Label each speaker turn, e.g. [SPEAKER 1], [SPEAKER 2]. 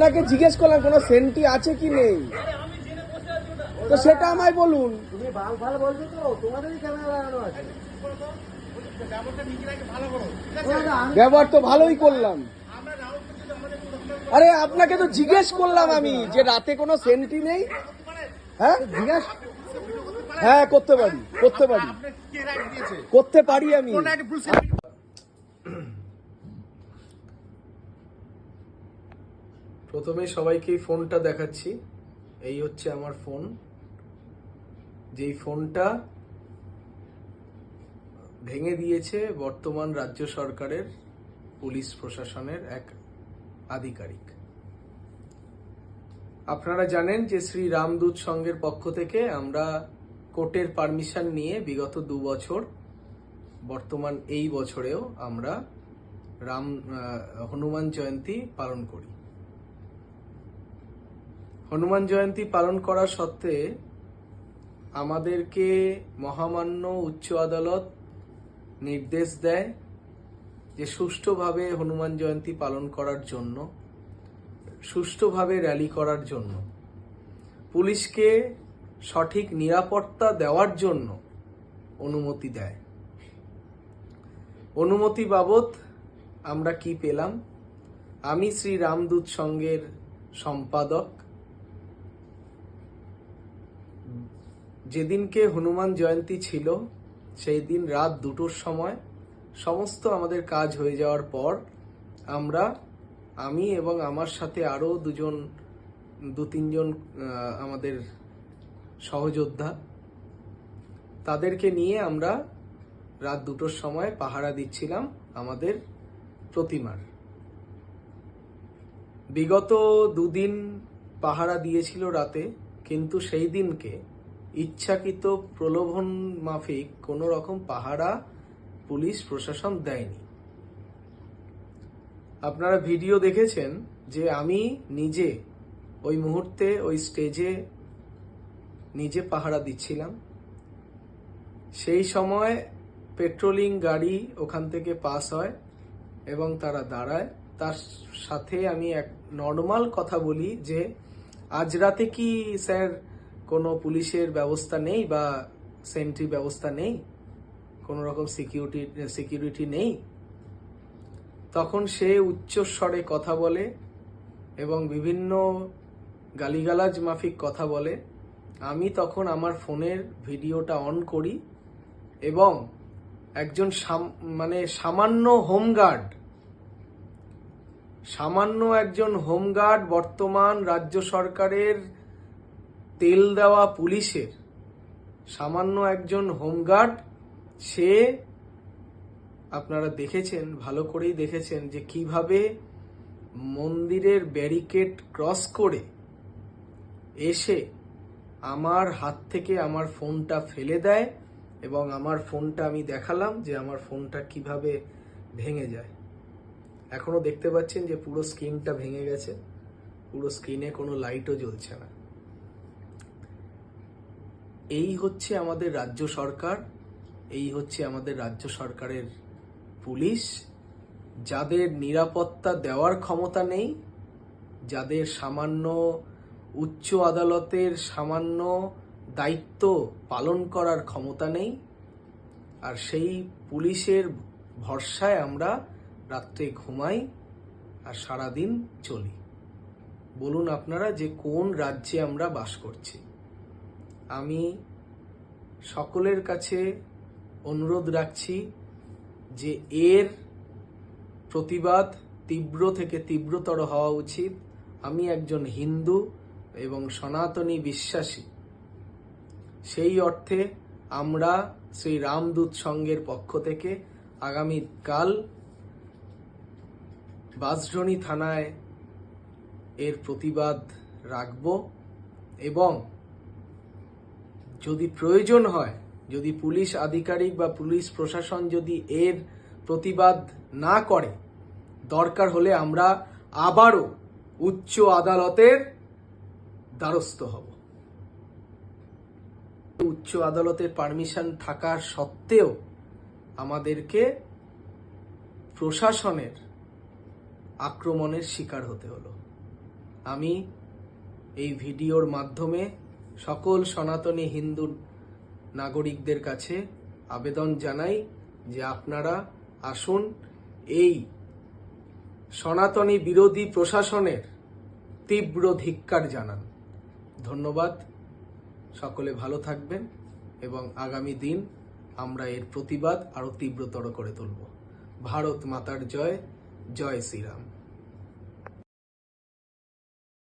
[SPEAKER 1] আপনাকে জিজ্ঞেস করলাম কোনো সেন্টি আছে কি নেই? তো সেটা আমায় বলুন।
[SPEAKER 2] তুমি ভালো ভালো বলছো তো তোমাদেরই ক্যামেরা লাগানো আছে। না, না, আমি-
[SPEAKER 1] ব্যবহার তো ভালোই করলাম। আরে আপনাকে তো জিজ্ঞেস করলাম আমি যে রাতে কোনো সেন্টি নেই? হ্যাঁ?
[SPEAKER 2] জিজ্ঞেস
[SPEAKER 1] হ্যাঁ করতে পারি করতে পারি। করতে পারি আমি। প্রথমে সবাইকে ফোনটা দেখাচ্ছি। এই হচ্ছে আমার ফোন। যেই ফোনটা ভেঙে দিয়েছে বর্তমান রাজ্য সরকারের, পুলিশ প্রশাসনের এক আধিকারিক। আপনারা জানেন যে শ্রী রামদূত সংঘের পক্ষ থেকে আমরা কোর্টের পারমিশন নিয়ে বিগত দু বছর, বর্তমান এই বছরেও আমরা রাম হনুমান জয়ন্তী পালন করি। হনুমান জয়ন্তী পালন করা সত্ত্বে আমাদেরকে মহামান্য উচ্চ আদালত নির্দেশ দেয় যে সুষ্ঠুভাবে হনুমান জয়ন্তী পালন করার জন্য, সুষ্ঠুভাবে র্যালি করার জন্য, পুলিশকে সঠিক নিরাপত্তা দেওয়ার জন্য অনুমতি দেয়। অনুমতি বাবদ আমরা কি পেলাম? আমি শ্রী রামদূত সংঘের সম্পাদক যেদিনকে হনুমান জয়ন্তী ছিল, সেই দিন রাত দুটোর সময় সমস্ত আমাদের কাজ হয়ে যাওয়ার পর আমরা, আমি এবং আমার সাথে আরও দুজন, দু তিনজন আমাদের সহযোদ্ধা, তাদেরকে নিয়ে আমরা রাত দুটোর সময় পাহারা দিচ্ছিলাম আমাদের প্রতিমার। বিগত দুদিন পাহারা দিয়েছিল রাতে, কিন্তু সেই দিনকে ইচ্ছাকৃত প্রলোভন মাফিক কোনো রকম পাহারা পুলিশ প্রশাসন দেয়নি। আপনারা ভিডিও দেখেছেন যে আমি নিজে ওই মুহূর্তে ওই স্টেজে নিজে পাহারা দিচ্ছিলাম। সেই সময় পেট্রোলিং গাড়ি ওখান থেকে পাস হয় এবং তারা দাঁড়ায়। তার সাথে আমি এক নর্মাল কথা বলি যে, আজ রাতে কি স্যার কোনো পুলিশের ব্যবস্থা নেই বা সেন্ট্রি ব্যবস্থা নেই, কোনো রকম সিকিউরিটি সিকিউরিটি নেই, তখন সে উচ্চস্বরে কথা বলে এবং বিভিন্ন গালিগালাজ মাফিক কথা বলে। আমি তখন আমার ফোনের ভিডিওটা অন করি এবং একজন মানে সামান্য হোমগার্ড, সামান্য একজন হোমগার্ড বর্তমান রাজ্য সরকারের তেল দেওয়া পুলিশের সামান্য একজন হোমগার্ড, সে আপনারা দেখেছেন, ভালো করেই দেখেছেন যে কীভাবে মন্দিরের ব্যারিকেড ক্রস করে এসে আমার হাত থেকে আমার ফোনটা ফেলে দেয় এবং আমার ফোনটা আমি দেখালাম যে আমার ফোনটা কীভাবে ভেঙে যায়। এখনও দেখতে পাচ্ছেন যে পুরো স্ক্রিনটা ভেঙে গেছে, পুরো স্ক্রিনে কোনো লাইটও জ্বলছে না। এই হচ্ছে আমাদের রাজ্য সরকার, এই হচ্ছে আমাদের রাজ্য সরকারের পুলিশ। যাদের নিরাপত্তা দেওয়ার ক্ষমতা নেই, যাদের সামান্য উচ্চ আদালতের সামান্য দায়িত্ব পালন করার ক্ষমতা নেই, আর সেই পুলিশের ভরসায় আমরা রাত্রে ঘুমাই আর সারাদিন চলি। বলুন আপনারা যে কোন রাজ্যে আমরা বাস করছি। আমি সকলের কাছে অনুরোধ রাখছি যে এর প্রতিবাদ তীব্র থেকে তীব্রতর হওয়া উচিত। আমি একজন হিন্দু এবং সনাতনী বিশ্বাসী। সেই অর্থে আমরা শ্রী রামদূত সংঘের পক্ষ থেকে আগামীকাল বাঁশডনি থানায় এর প্রতিবাদ রাখব এবং যদি প্রয়োজন হয়, যদি পুলিশ আধিকারিক বা পুলিশ প্রশাসন যদি এর প্রতিবাদ না করে, দরকার হলে আমরা আবারও উচ্চ আদালতের দ্বারস্থ হব। উচ্চ আদালতের পারমিশন থাকার সত্ত্বেও আমাদেরকে প্রশাসনের আক্রমণের শিকার হতে হলো। আমি এই ভিডিওর মাধ্যমে সকল সনাতনী হিন্দু নাগরিকদের কাছে আবেদন জানাই যে আপনারা আসুন এই সনাতনী বিরোধী প্রশাসনের তীব্র ধিক্কার জানান। ধন্যবাদ। সকলে ভালো থাকবেন এবং আগামী দিন আমরা এর প্রতিবাদ আরও তীব্রতর করে তুলব। ভারত মাতার জয়। জয় শ্রীরাম।